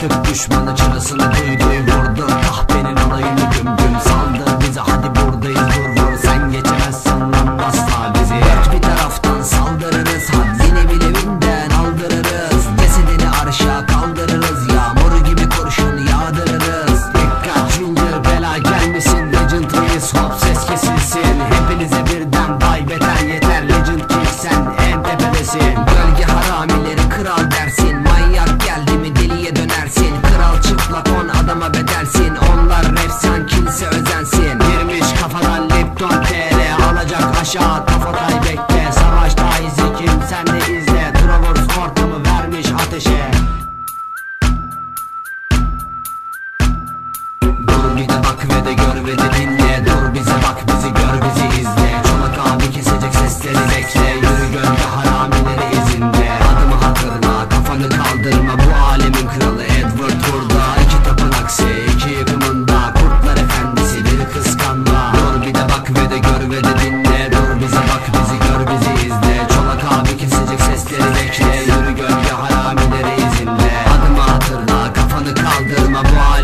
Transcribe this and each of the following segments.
Türk düşmanı çığlısını duydum. Savaşa kafa kaybetme Savaşta izi kim sen de izle Travors ortamı vermiş ateşe. Dur bir de bak ve de gör ve de dinle.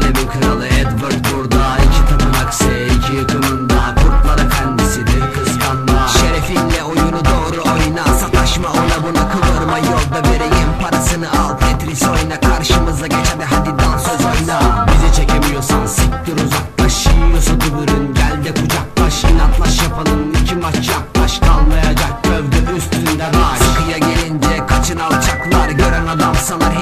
Alemin kralı Edward burada. İki takım aksi iki yakımında Kurtlar efendisidir kıskanda Şerefinle oyunu doğru oyna. Sataşma ona buna kıvırma. Yolda vereyim parasını al. Tetris oyna karşımıza geç hadi hadi dansöz oyna. Bizi çekemiyorsan siktir uzaklaş. Yiyorsa ürün gel de kucaklaş. İnatlaş yapalım iki maç yaklaş. Kalmayacak gövde üstünde baş Sıkıya gelince kaçın alçaklar. Gören adam sanır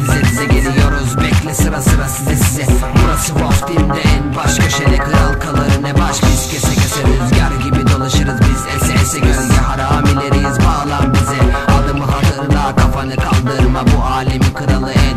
dize dize geliyoruz Bekle sıra sıra size size. Burası Wolfteam'de en baş köşede Kral kalır ne baş. Biz kese kese rüzgar gibi dolaşırız Biz. Ese ese gölge haramileriyiz bağlan bize. Adımı hatırla kafanı kaldırma. Bu alemin kralı en